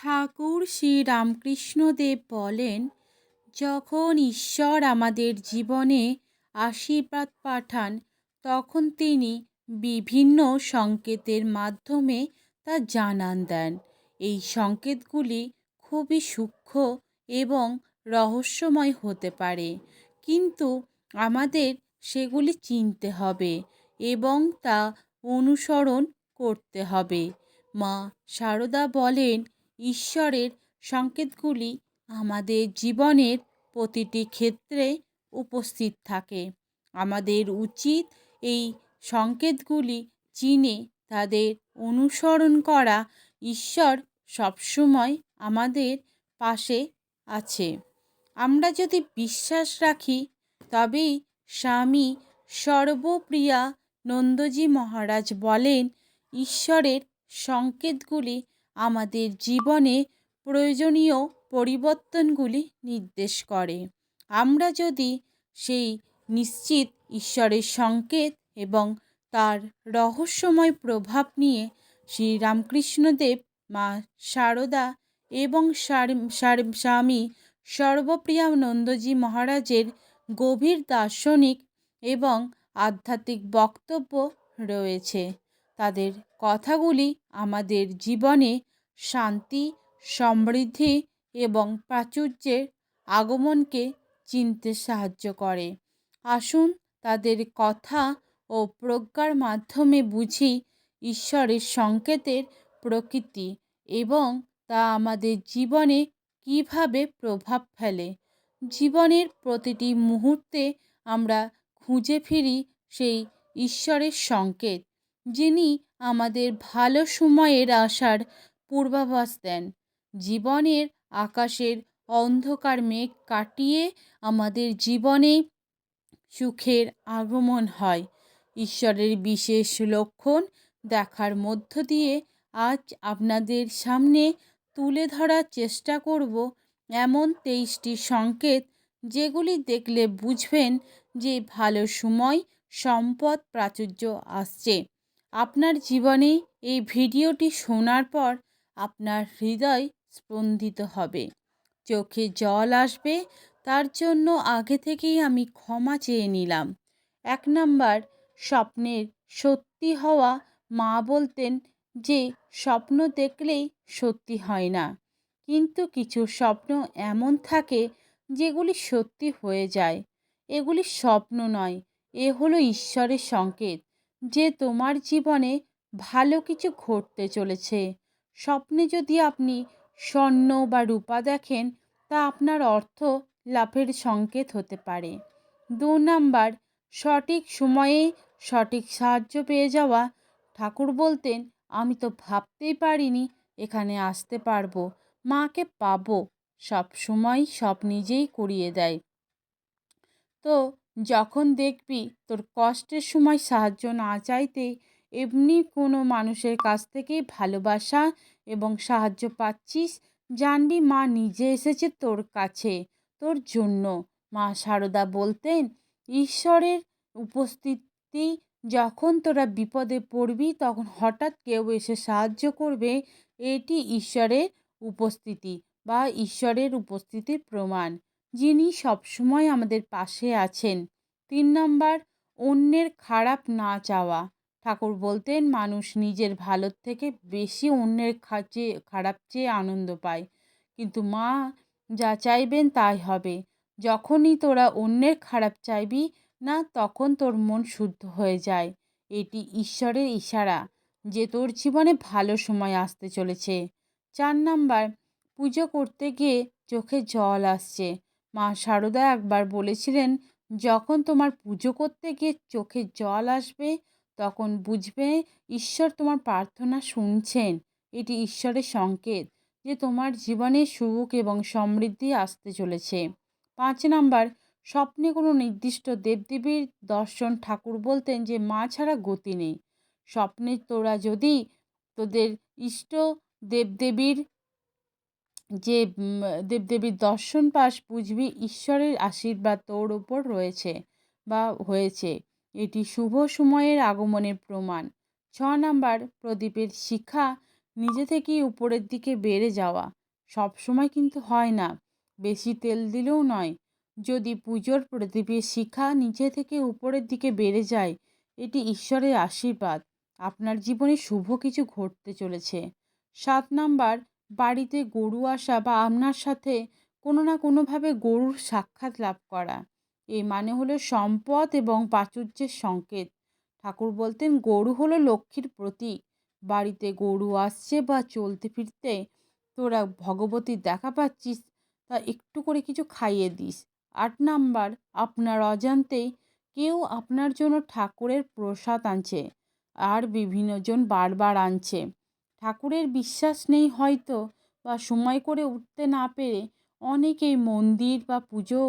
ঠাকুর শ্রী রামকৃষ্ণদেব বলেন, যখন ঈশ্বর আমাদের জীবনে আশীর্বাদ পাঠান, তখন তিনি বিভিন্ন সংকেতের মাধ্যমে তা জানান দেন। এই সংকেতগুলি খুবই সূক্ষ্ম এবং রহস্যময় হতে পারে, কিন্তু আমাদের সেগুলি চিনতে হবে এবং তা অনুসরণ করতে হবে। মা সারদা বলেন ঈশ্বরের সংকেতগুলি আমাদের জীবনের প্রতিটি ক্ষেত্রে উপস্থিত থাকে। আমাদের উচিত এই সংকেতগুলি চিনে তাদের অনুসরণ করা। ঈশ্বর সবসময় আমাদের পাশে আছে। আমরা যদি বিশ্বাস রাখি, তবেই স্বামী সর্বপ্রিয়া নন্দজি মহারাজ বলেন, ঈশ্বরের সংকেতগুলি আমাদের জীবনে প্রয়োজনীয় পরিবর্তনগুলি নির্দেশ করে। আমরা যদি সেই নিশ্চিত ঈশ্বরের সংকেত এবং তার রহস্যময় প্রভাব নিয়ে শ্রীরামকৃষ্ণদেব, মা সারদা এবং স্বামী সর্বপ্রিয়ানন্দজি মহারাজের গভীর দার্শনিক এবং আধ্যাত্মিক বক্তব্য রয়েছে। তাদের কথাগুলি আমাদের জীবনে শান্তি, সমৃদ্ধি এবং প্রাচুর্যের আগমনকে চিনতে সাহায্য করে। আসুন তাদের কথা ও প্রজ্ঞার মাধ্যমে বুঝি ঈশ্বরের সংকেতের প্রকৃতি এবং তা আমাদের জীবনে কীভাবে প্রভাব ফেলে। জীবনের প্রতিটি মুহূর্তে আমরা খুঁজে ফিরি সেই ঈশ্বরের সংকেত, যিনি আমাদের ভালো সময়ের আসার পূর্বাভাস দেন। জীবনের আকাশের অন্ধকার মেঘ কাটিয়ে আমাদের জীবনে সুখের আগমন হয়। ঈশ্বরের বিশেষ লক্ষণ দেখার মধ্য দিয়ে আজ আপনাদের সামনে তুলে ধরার চেষ্টা করব এমন তেইশটি সংকেত যেগুলি দেখলে বুঝবেন যে ভালো সময়, সম্পদ, প্রাচুর্য আসছে। আপনার জীবনে এই ভিডিওটি শোনার পর আপনার হৃদয় স্পন্দিত হবে। চোখে জল আসবে, তার জন্য আগে থেকেই আমি ক্ষমা চেয়ে নিলাম। এক নাম্বার, স্বপ্নের সত্যি হওয়া মা বলতেন যে, স্বপ্ন দেখলেই সত্যি হয় না। কিন্তু কিছু স্বপ্ন এমন থাকে যেগুলি সত্যি হয়ে যায়। এগুলি স্বপ্ন নয়, এ হলো ঈশ্বরের সংকেত যে তোমার জীবনে ভালো কিছু ঘটতে চলেছে। স্বপ্নে যদি আপনি স্বর্ণ বা রূপা দেখেন, তা আপনার অর্থ লাভের সংকেত হতে পারে। দু নাম্বার, সঠিক সময়ে সঠিক সাহায্য পেয়ে যাওয়া। ঠাকুর বলতেন, আমি তো ভাবতেই পারিনি এখানে আসতে পারব। মাকে পাবো। সব সময় সব নিজেই করিয়ে দেয়। তো যখন দেখবি তোর কষ্টের সময় সাহায্য না চাইতে এমনি কোনো মানুষের কাছ থেকেই ভালোবাসা এবং সাহায্য পাচ্ছিস? জানবি, মা নিজে এসেছে তোর কাছে, তোর জন্য। মা সারদা বলতেন, ঈশ্বরের উপস্থিতি যখন তোরা বিপদে পড়বি, তখন হঠাৎ কেউ এসে সাহায্য করবে। এটি ঈশ্বরের উপস্থিতি বা ঈশ্বরের উপস্থিতির প্রমাণ, যিনি সবসময় আমাদের পাশে আছেন। তিন নম্বর, অন্যের খারাপ না চাওয়া। ঠাকুর বলতেন, মানুষ নিজের ভালোর থেকে বেশি অন্যের চেয়ে, খারাপ চেয়ে আনন্দ পায়। কিন্তু মা যা চাইবেন তাই হবে। যখনই তোরা অন্যের খারাপ চাইবি না, তখন তোর মন শুদ্ধ হয়ে যায়। এটি ঈশ্বরের ইশারা, যে তোর জীবনে ভালো সময় আসতে চলেছে। চার নাম্বার, পুজো করতে গিয়ে চোখে জল আসছে। মা সারদা একবার বলেছিলেন, যখন তোমার পুজো করতে গিয়ে চোখে জল আসবে তখন বুঝবে ঈশ্বর তোমার প্রার্থনা শুনছেন। এটি ঈশ্বরের সংকেত যে তোমার জীবনে সুখ এবং সমৃদ্ধি আসতে চলেছে। পাঁচ নাম্বার, স্বপ্নে কোনো নির্দিষ্ট দেবদেবীর দর্শন ঠাকুর বলতেন যে মা ছাড়া গতি নেই। স্বপ্নে তোরা যদি তোদের ইষ্ট দেবদেবীর যে দেবদেবীর দর্শন পাস, বুঝবি ঈশ্বরের আশীর্বাদ তোর ওপর রয়েছে বা হয়েছে। এটি শুভ সময়ের আগমনের প্রমাণ। ছ নাম্বার, প্রদীপের শিখা নিজে থেকেই উপরের দিকে বেড়ে যাওয়া। সব সময় কিন্তু হয় না, বেশি তেল দিলেও নয়। যদি পুজোর প্রদীপের শিখা নিচে থেকে উপরের দিকে বেড়ে যায়, এটি ঈশ্বরের আশীর্বাদ। আপনার জীবনে শুভ কিছু ঘটতে চলেছে। সাত নাম্বার, বাড়িতে গরু আসা বা আপনার সাথে কোনো না কোনোভাবে গরুর সাক্ষাৎ লাভ করা। এই মানে হলো সম্পদ এবং প্রাচুর্যের সংকেত। ঠাকুর বলতেন, গরু হলো লক্ষ্মীর প্রতীক। বাড়িতে গরু আসছে বা চলতে ফিরতে তোরা ভগবতীর দেখা পাচ্ছিস, তা একটু করে কিছু খাইয়ে দিস। আট নাম্বার, আপনার অজান্তেই কেউ আপনার জন্য ঠাকুরের প্রসাদ আনছে আর বিভিন্নজন বারবার আনছে। ঠাকুরের বিশ্বাস নেই হয়তো বা সময় করে উঠতে না পেরে অনেকেই মন্দির বা পুজো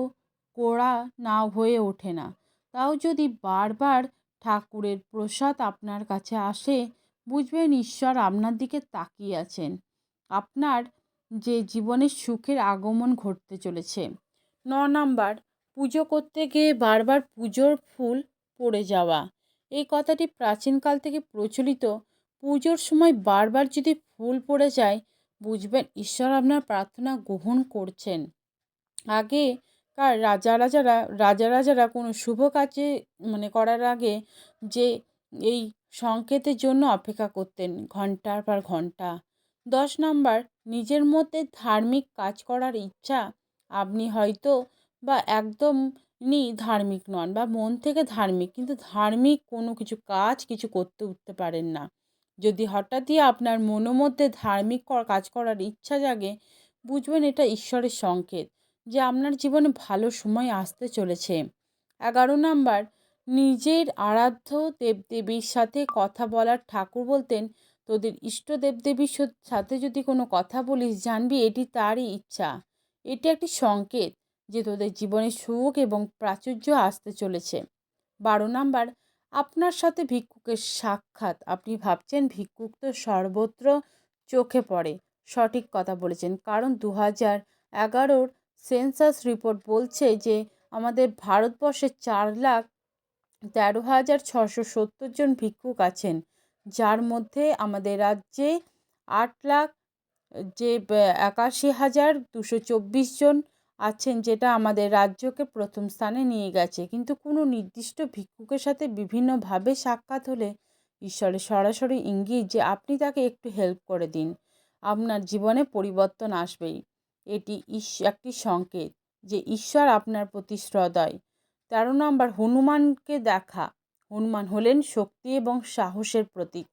করা না হয়ে ওঠে না। তাও যদি বারবার ঠাকুরের প্রসাদ আপনার কাছে আসে, বুঝবেন ঈশ্বর আপনার দিকে তাকিয়ে আছেন। আপনার যে জীবনের সুখের আগমন ঘটতে চলেছে। ন নাম্বার, পুজো করতে গিয়ে বারবার পুজোর ফুল পড়ে যাওয়া। এই কথাটি প্রাচীনকাল থেকে প্রচলিত। পুজোর সময় বারবার যদি ফুল পড়ে যায়, বুঝবেন ঈশ্বর আপনার প্রার্থনা গ্রহণ করছেন। আগে কার রাজা রাজারা রাজা রাজারা কোনো শুভ কাজে মানে করার আগে যে এই সংকেতের জন্য অপেক্ষা করতেন ঘণ্টার পর ঘণ্টা। দশ নাম্বার, নিজের মধ্যে ধার্মিক কাজ করার ইচ্ছা আপনি হয়তো বা একদমই ধার্মিক নন বা মন থেকে ধার্মিক, কিন্তু ধার্মিক কোনো কিছু কাজ কিছু করতে উঠতে পারেন না। যদি হঠাৎই আপনার মনের মধ্যে ধার্মিক কাজ করার ইচ্ছা জাগে, বুঝবেন এটা ঈশ্বরের সংকেত। যে আপনার জীবনে ভালো সময় আসতে চলেছে। এগারো নাম্বার, নিজের আরাধ্য দেবদেবীর সাথে কথা বলার ঠাকুর বলতেন, তোদের ইষ্ট দেবদেবীর সাথে যদি কোনো কথা বলিস, জানবি এটি তারই ইচ্ছা। এটি একটি সংকেত যে তোদের জীবনে সুখ এবং প্রাচুর্য আসতে চলেছে। বারো নাম্বার, আপনার সাথে ভিক্ষুকের সাক্ষাৎ। আপনি ভাবছেন ভিক্ষুক তো সর্বত্র চোখে পড়ে। সঠিক কথা বলেছেন। কারণ দু হাজার এগারোর সেন্সাস রিপোর্ট বলছে যে, আমাদের ভারতবর্ষে চার লাখ তেরো হাজার ছশো সত্তর জন ভিক্ষুক আছেন, যার মধ্যে আমাদের রাজ্যে আট লাখ, যে একাশি হাজার দুশো চব্বিশ জন আছেন, যেটা আমাদের রাজ্যকে প্রথম স্থানে নিয়ে গেছে। কিন্তু কোনো নির্দিষ্ট ভিক্ষুকের সাথে বিভিন্নভাবে সাক্ষাৎ হলে ঈশ্বরের সরাসরি ইঙ্গিত যে, আপনি তাকে একটু হেল্প করে দিন। আপনার জীবনে পরিবর্তন আসবেই। এটি একটি সংকেত যে ঈশ্বর আপনার প্রতি শ্রদয় তেরো নম্বর, হনুমানকে দেখা। হনুমান হলেন শক্তি এবং সাহসের প্রতীক।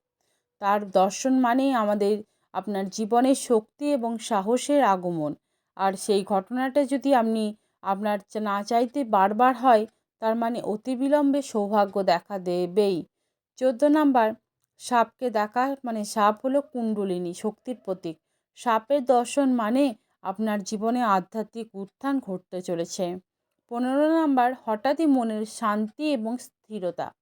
তার দর্শন মানেই আমাদের, আপনার জীবনে শক্তি এবং সাহসের আগমন। আর সেই ঘটনাটা যদি আপনি আপনার না চাইতে বারবার হয়, তার মানে অতি অতিবিলম্বে সৌভাগ্য দেখা দেবেই। চোদ্দ নাম্বার, সাপকে দেখা মানে সাপ হলো কুণ্ডলিনী, শক্তির প্রতীক। সাপের দর্শন মানে আপনার জীবনে আধ্যাত্মিক উত্থান ঘটতে চলেছে। পনেরো নাম্বার, হঠাৎই মনের শান্তি এবং স্থিরতা।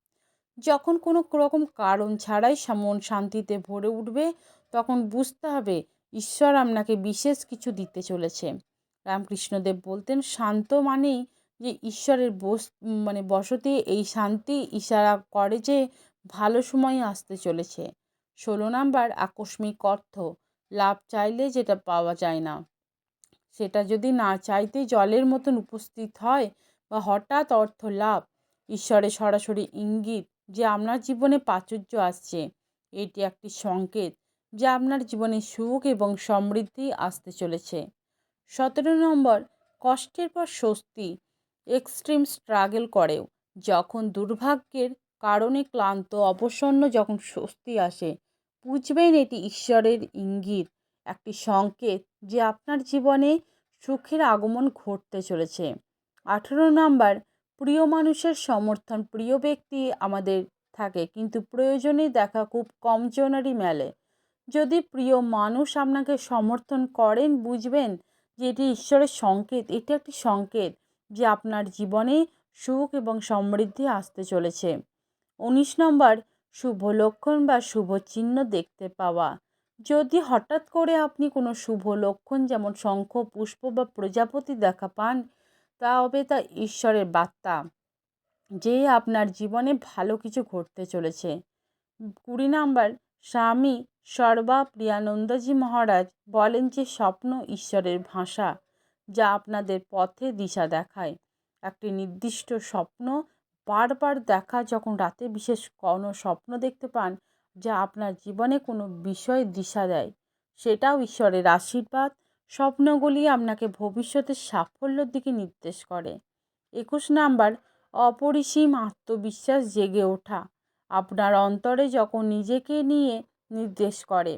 যখন কোনো রকম কারণ ছাড়াই মন শান্তিতে ভরে উঠবে, তখন বুঝতে হবে ঈশ্বর আপনাকে বিশেষ কিছু দিতে চলেছে। রামকৃষ্ণদেব বলতেন, শান্ত মানেই যে ঈশ্বরের বস মানে বসতি, এই শান্তি ইশারা করে যে ভালো সময় আসতে চলেছে। ষোলো নাম্বার, আকস্মিক অর্থ। লাভ চাইলে যেটা পাওয়া যায় না। সেটা যদি না চাইতে জলের মতন উপস্থিত হয় বা হঠাৎ অর্থ লাভ, ঈশ্বরের সরাসরি ইঙ্গিত যে আপনার জীবনে প্রাচুর্য আসছে, এটি একটি সংকেত যা আপনার জীবনে সুখ এবং সমৃদ্ধি আসতে চলেছে। সতেরো নম্বর, কষ্টের পর স্বস্তি এক্সট্রিম স্ট্রাগল করেও, যখন দুর্ভাগ্যের কারণে ক্লান্ত, অবসন্ন যখন স্বস্তি আসে, বুঝবেন এটি ঈশ্বরের ইঙ্গিত। একটি সংকেত যে আপনার জীবনে সুখের আগমন ঘটতে চলেছে। আঠেরো নাম্বার, প্রিয় মানুষের সমর্থন। প্রিয় ব্যক্তি আমাদের থাকে, কিন্তু প্রয়োজনে দেখা খুব কম জনেরই মেলে। যদি প্রিয় মানুষ আপনাকে সমর্থন করেন, বুঝবেন যে এটি ঈশ্বরের সংকেত। এটি একটি সংকেত যে আপনার জীবনে সুখ এবং সমৃদ্ধি আসতে চলেছে। উনিশ নম্বর, শুভ লক্ষণ বা শুভ চিহ্ন দেখতে পাওয়া। যদি হঠাৎ করে আপনি কোনো শুভ লক্ষণ যেমন শঙ্খ, পুষ্প বা প্রজাপতি দেখা পান তা হবে তা ঈশ্বরের বার্তা যে আপনার জীবনে ভালো কিছু ঘটতে চলেছে। কুড়ি নাম্বার, স্বামী সর্বা প্রিয়ানন্দজি মহারাজ বলেন যে স্বপ্ন ঈশ্বরের ভাষা যা আপনাদের পথে দিশা দেখায়। একটি নির্দিষ্ট স্বপ্ন বারবার দেখা, যখন রাতে বিশেষ কোনো স্বপ্ন দেখতে পান যা আপনার জীবনে কোনো বিষয়ে দিশা দেয়। সেটাও ঈশ্বরের আশীর্বাদ, স্বপ্নগুলি আপনাকে ভবিষ্যতের সাফল্যের দিকে নির্দেশ করে। একুশ নাম্বার, অপরিসীম আত্মবিশ্বাস জেগে ওঠা। আপনার অন্তরে যখন নিজেকে নিয়ে নির্দেশ করে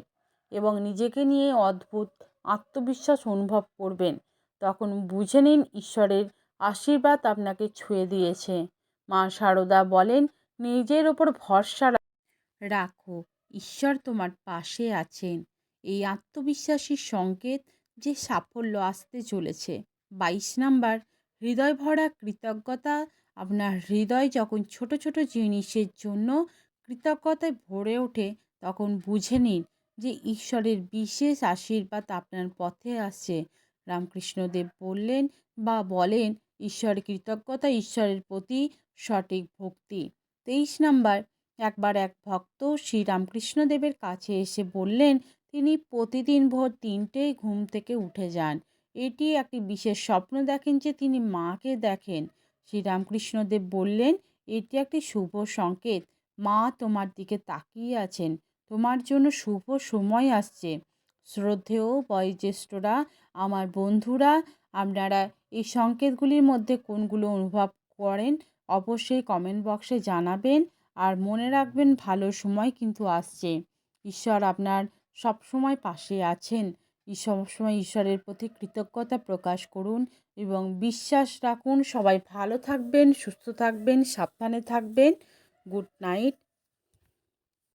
এবং নিজেকে নিয়ে অদ্ভুত আত্মবিশ্বাস অনুভব করবেন, তখন বুঝে নিন ঈশ্বরের আশীর্বাদ আপনাকে ছুঁয়ে দিয়েছে। মা সারদা বলেন, নিজের ওপর ভরসা রাখো, ঈশ্বর তোমার পাশে আছেন। এই আত্মবিশ্বাসী সংকেত যে সাফল্য আসতে চলেছে। বাইশ নাম্বার, হৃদয় ভরা কৃতজ্ঞতা। আপনার হৃদয় যখন ছোট ছোট জিনিসের জন্য কৃতজ্ঞতায় ভরে ওঠে, তখন বুঝে নিন যে ঈশ্বরের বিশেষ আশীর্বাদ আপনার পথে আসছে। রামকৃষ্ণদেব বললেন বা বলেন ঈশ্বর কৃতজ্ঞতা ঈশ্বরের প্রতি সঠিক ভক্তি। তেইশ নাম্বার একবার এক ভক্ত শ্রীরামকৃষ্ণদেবের কাছে এসে বললেন, তিনি প্রতিদিন ভোর তিনটেই ঘুম থেকে উঠে যান। এটি একটি বিশেষ স্বপ্ন দেখেন যে তিনি মাকে দেখেন। শ্রীরামকৃষ্ণদেব বললেন, এটি একটি শুভ সংকেত। মা তোমার দিকে তাকিয়ে আছেন। তোমার জন্য শুভ সময় আসছে। শ্রদ্ধেয় বয়োজ্যেষ্ঠরা, আমার বন্ধুরা, আপনারা এই সংকেতগুলির মধ্যে কোনগুলো অনুভব করেন, অবশ্যই কমেন্ট বক্সে জানাবেন। আর মনে রাখবেন ভালো সময় কিন্তু আসছে। ঈশ্বর আপনার সব সময় পাশে আছেন। সবসময় ঈশ্বরের প্রতি কৃতজ্ঞতা প্রকাশ করুন এবং বিশ্বাস রাখুন। সবাই ভালো থাকবেন, সুস্থ থাকবেন, সাবধানে থাকবেন। Good night.